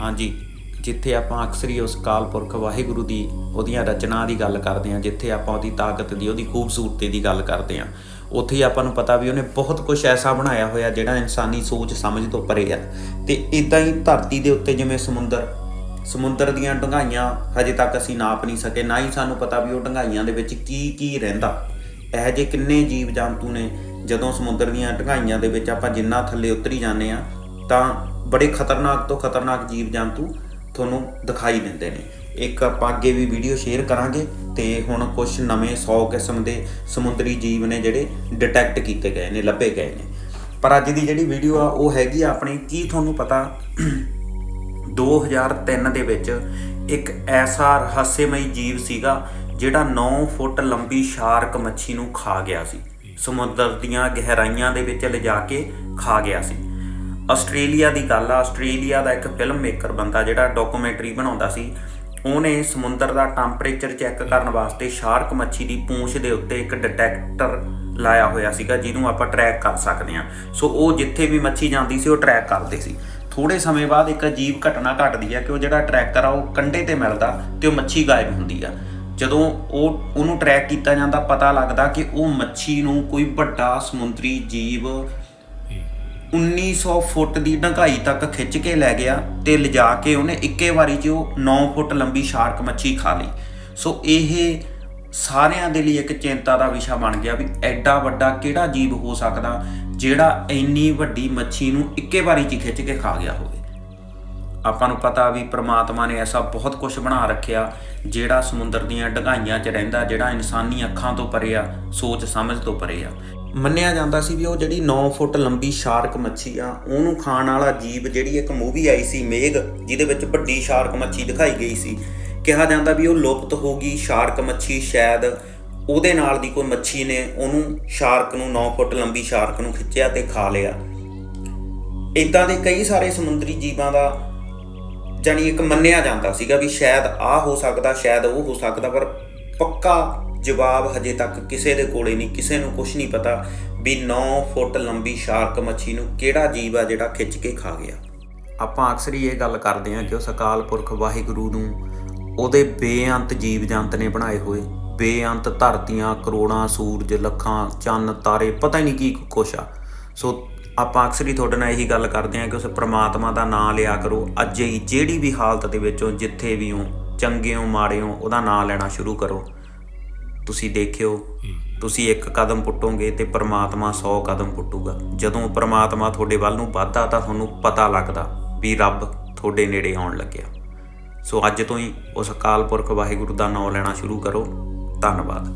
ਹਾਂਜੀ, ਜਿੱਥੇ ਆਪਾਂ ਅਕਸਰ ਹੀ ਉਸ ਕਾਲ ਪੁਰਖ ਵਾਹਿਗੁਰੂ ਦੀ ਉਹਦੀਆਂ ਰਚਨਾ ਦੀ ਗੱਲ ਕਰਦੇ ਹਾਂ, ਜਿੱਥੇ ਆਪਾਂ ਉਹਦੀ ਤਾਕਤ ਦੀ, ਉਹਦੀ ਖੂਬਸੂਰਤੀ ਦੀ ਗੱਲ ਕਰਦੇ ਹਾਂ, ਉੱਥੇ ਹੀ ਆਪਾਂ ਨੂੰ ਪਤਾ ਵੀ ਉਹਨੇ ਬਹੁਤ ਕੁਝ ਐਸਾ ਬਣਾਇਆ ਹੋਇਆ ਜਿਹੜਾ ਇਨਸਾਨੀ ਸੋਚ ਸਮਝ ਤੋਂ ਪਰੇ ਆ। ਤੇ ਇਦਾਂ ਹੀ ਧਰਤੀ ਦੇ ਉੱਤੇ ਜਿਵੇਂ ਸਮੁੰਦਰ ਸਮੁੰਦਰ ਦੀਆਂ ਡੂੰਘਾਈਆਂ ਹਜੇ ਤੱਕ ਅਸੀਂ ਨਾਪ ਨਹੀਂ ਸਕੇ, ਨਾ ਹੀ ਸਾਨੂੰ ਪਤਾ ਵੀ ਉਹ ਡੂੰਘਾਈਆਂ ਦੇ ਵਿੱਚ ਕੀ ਕੀ ਰਹਿੰਦਾ। ਇਹੋ ਜਿਹੇ ਕਿੰਨੇ ਜੀਵ ਜੰਤੂ ਨੇ, ਜਦੋਂ ਸਮੁੰਦਰ ਦੀਆਂ ਡੂੰਘਾਈਆਂ ਦੇ ਵਿੱਚ ਆਪਾਂ ਜਿੰਨਾ ਥੱਲੇ ਉਤਰੀ ਜਾਂਦੇ ਆ ਤਾਂ ਬੜੇ ਖਤਰਨਾਕ ਤੋਂ ਖਤਰਨਾਕ ਜੀਵ ਜੰਤੂ ਤੁਹਾਨੂੰ ਦਿਖਾਈ ਦਿੰਦੇ ਨੇ। ਇੱਕ ਆਪਾਂ ਅੱਗੇ ਵੀ ਵੀਡੀਓ ਸ਼ੇਅਰ ਕਰਾਂਗੇ ਤੇ ਹੁਣ ਕੁਝ ਨਵੇਂ 100 ਕਿਸਮ ਦੇ ਸਮੁੰਦਰੀ ਜੀਵ ਨੇ ਜਿਹੜੇ ਡਿਟੈਕਟ ਕੀਤੇ ਗਏ ਨੇ, ਲੱਭੇ ਗਏ ਨੇ। ਪਰ ਅੱਜ ਦੀ ਜਿਹੜੀ ਵੀਡੀਓ ਆ, ਉਹ ਹੈਗੀ ਆ ਆਪਣੀ ਕੀ ਤੁਹਾਨੂੰ ਪਤਾ? 2003 ਦੇ ਵਿੱਚ ਇੱਕ ਐਸਾ ਰਹੱਸਮਈ ਜੀਵ ਸੀਗਾ ਜਿਹੜਾ 9 ਫੁੱਟ ਲੰਬੀ ਸ਼ਾਰਕ ਮੱਛੀ ਨੂੰ ਖਾ ਗਿਆ ਸੀ। ਸਮੁੰਦਰ ਦੀਆਂ ਗਹਿਰਾਈਆਂ ਦੇ ਵਿੱਚ ਲਿਜਾ ਕੇ ਖਾ ਗਿਆ ਸੀ। ਆਸਟ੍ਰੇਲੀਆ ਦੀ ਗੱਲ ਆ, ਆਸਟ੍ਰੇਲੀਆ ਦਾ ਇੱਕ ਫਿਲਮ ਮੇਕਰ ਬੰਦਾ ਜਿਹੜਾ ਡਾਕੂਮੈਂਟਰੀ ਬਣਾਉਂਦਾ ਸੀ, ਉਹਨੇ ਸਮੁੰਦਰ ਦਾ ਟੈਂਪਰੇਚਰ ਚੈੱਕ ਕਰਨ ਵਾਸਤੇ ਸ਼ਾਰਕ ਮੱਛੀ ਦੀ ਪੂੰਛ ਦੇ ਉੱਤੇ ਇੱਕ ਡਿਟੈਕਟਰ ਲਾਇਆ ਹੋਇਆ ਸੀਗਾ, ਜਿਹਨੂੰ ਆਪਾਂ ਟਰੈਕ ਕਰ ਸਕਦੇ ਹਾਂ। ਸੋ ਉਹ ਜਿੱਥੇ ਵੀ ਮੱਛੀ ਜਾਂਦੀ ਸੀ, ਉਹ ਟਰੈਕ ਕਰਦੇ ਸੀ। ਥੋੜੇ ਸਮੇਂ ਬਾਅਦ ਇੱਕ ਅਜੀਬ ਘਟਨਾ ਘਟਦੀ ਹੈ ਕਿ ਉਹ ਜਿਹੜਾ ਟਰੈਕਰ ਆ, ਉਹ ਕੰਢੇ ਤੇ ਮਿਲਦਾ ਤੇ ਉਹ ਮੱਛੀ ਗਾਇਬ ਹੁੰਦੀ ਆ। ਜਦੋਂ ਉਹ, ਉਹਨੂੰ ਟਰੈਕ ਕੀਤਾ ਜਾਂਦਾ, ਪਤਾ ਲੱਗਦਾ ਕਿ ਉਹ ਮੱਛੀ ਨੂੰ ਕੋਈ ਵੱਡਾ ਸਮੁੰਦਰੀ ਜੀਵ 1900 ਫੁੱਟ ਦੀ ਢੰਕਾਈ ਤੱਕ ਖਿੱਚ ਕੇ ਲੈ ਗਿਆ ਤੇ ਲਿਜਾ ਕੇ ਉਹਨੇ ਇੱਕੇ ਵਾਰੀ 'ਚ ਉਹ 9 ਫੁੱਟ ਲੰਬੀ ਸ਼ਾਰਕ ਮੱਛੀ ਖਾ ਲਈ। ਸੋ ਇਹ ਸਾਰਿਆਂ ਦੇ ਲਈ ਇੱਕ ਚਿੰਤਾ ਦਾ ਵਿਸ਼ਾ ਬਣ ਗਿਆ ਵੀ ਐਡਾ ਵੱਡਾ ਕਿਹੜਾ ਜੀਵ ਹੋ ਸਕਦਾ ਜਿਹੜਾ ਇੰਨੀ ਵੱਡੀ ਮੱਛੀ ਨੂੰ ਇੱਕੇ ਵਾਰੀ 'ਚ ਖਿੱਚ ਕੇ ਖਾ ਗਿਆ ਹੋਵੇ। ਆਪਾਂ ਨੂੰ ਪਤਾ ਵੀ ਪ੍ਰਮਾਤਮਾ ਨੇ ਐਸਾ ਬਹੁਤ ਕੁਝ ਬਣਾ ਰੱਖਿਆ ਜਿਹੜਾ ਸਮੁੰਦਰ ਦੀਆਂ ਡਗਾਈਆਂ 'ਚ ਰਹਿੰਦਾ, ਜਿਹੜਾ ਇਨਸਾਨੀ ਅੱਖਾਂ ਤੋਂ ਪਰੇ ਆ, ਸੋਚ ਸਮਝ ਤੋਂ ਪਰੇ ਆ। ਮੰਨਿਆ ਜਾਂਦਾ ਸੀ ਵੀ ਉਹ ਜਿਹੜੀ 9 ਫੁੱਟ ਲੰਬੀ ਸ਼ਾਰਕ ਮੱਛੀ ਆ, ਉਹਨੂੰ ਖਾਣ ਵਾਲਾ ਜੀਵ ਜਿਹੜੀ ਇੱਕ ਮੂਵੀ ਆਈ ਸੀ ਮੇਘ, ਜਿਹਦੇ ਵਿੱਚ ਵੱਡੀ ਸ਼ਾਰਕ ਮੱਛੀ ਦਿਖਾਈ ਗਈ ਸੀ। ਕਿਹਾ ਜਾਂਦਾ ਵੀ ਉਹ ਲੁਪਤ ਹੋ ਗਈ ਸ਼ਾਰਕ ਮੱਛੀ ਸ਼ਾਇਦ ਉਹਦੇ ਨਾਲ ਦੀ ਕੋਈ ਮੱਛੀ ਨੇ ਉਹਨੂੰ ਸ਼ਾਰਕ ਨੂੰ 9 ਫੁੱਟ ਲੰਬੀ ਸ਼ਾਰਕ ਨੂੰ ਖਿੱਚਿਆ ਤੇ ਖਾ ਲਿਆ। ਇਦਾਂ ਦੇ ਕਈ ਸਾਰੇ ਸਮੁੰਦਰੀ ਜੀਵਾਂ ਦਾ ਜਾਨੀ ਇੱਕ ਮੰਨਿਆ ਜਾਂਦਾ ਸੀਗਾ ਵੀ ਸ਼ਾਇਦ ਆ ਹੋ ਸਕਦਾ, ਸ਼ਾਇਦ ਉਹ ਹੋ ਸਕਦਾ, ਪਰ ਪੱਕਾ ਜਵਾਬ ਹਜੇ ਤੱਕ ਕਿਸੇ ਦੇ ਕੋਲੇ ਨਹੀਂ, ਕਿਸੇ ਨੂੰ ਕੁਝ ਨਹੀਂ ਪਤਾ ਵੀ 9 ਫੁੱਟ ਲੰਬੀ ਸ਼ਾਰਕ ਮੱਛੀ ਨੂੰ ਕਿਹੜਾ ਜੀਵ ਆ ਜਿਹੜਾ ਖਿੱਚ ਕੇ ਖਾ ਗਿਆ। ਆਪਾਂ ਅਕਸਰ ਹੀ ਇਹ ਗੱਲ ਕਰਦੇ ਹਾਂ ਕਿ ਉਸ ਅਕਾਲ ਪੁਰਖ ਵਾਹਿਗੁਰੂ ਨੂੰ ਉਹਦੇ ਬੇਅੰਤ ਜੀਵ ਜੰਤ ਨੇ ਬਣਾਏ ਹੋਏ, ਬੇਅੰਤ ਧਰਤੀਆਂ, ਕਰੋੜਾਂ ਸੂਰਜ, ਲੱਖਾਂ, ਚੰਨ, ਤਾਰੇ, ਪਤਾ ਹੀ ਨਹੀਂ ਕੀ ਕੁਛ ਆ। ਸੋ ਆਪਾਂ ਅਕਸਰ ਹੀ ਤੁਹਾਡੇ ਨਾਲ ਇਹੀ ਗੱਲ ਕਰਦੇ ਹਾਂ ਕਿ ਉਸ ਪ੍ਰਮਾਤਮਾ ਦਾ ਨਾਮ ਲਿਆ ਕਰੋ, ਅੱਜ ਹੀ ਜਿਹੜੀ ਵੀ ਹਾਲਤ ਦੇ ਵਿੱਚੋਂ ਜਿੱਥੇ ਵੀ ਹੋ, ਚੰਗੇ ਹੋ, ਮਾੜੇ ਹੋ, ਉਹਦਾ ਨਾਮ ਲੈਣਾ ਸ਼ੁਰੂ ਕਰੋ। ਤੁਸੀਂ ਦੇਖਿਓ, ਤੁਸੀਂ ਇੱਕ ਕਦਮ ਪੁੱਟੋਗੇ ਤੇ ਪ੍ਰਮਾਤਮਾ 100 ਕਦਮ ਪੁੱਟੂਗਾ। ਜਦੋਂ ਪ੍ਰਮਾਤਮਾ ਤੁਹਾਡੇ ਵੱਲ ਨੂੰ ਵੱਧਦਾ ਤਾਂ ਤੁਹਾਨੂੰ ਪਤਾ ਲੱਗਦਾ ਵੀ ਰੱਬ ਤੁਹਾਡੇ ਨੇੜੇ ਆਉਣ ਲੱਗਿਆ। ਸੋ ਅੱਜ ਤੋਂ ਹੀ ਉਸ ਅਕਾਲ ਪੁਰਖ ਵਾਹਿਗੁਰੂ ਦਾ ਨਾਮ ਲੈਣਾ ਸ਼ੁਰੂ ਕਰੋ। ਧੰਨਵਾਦ।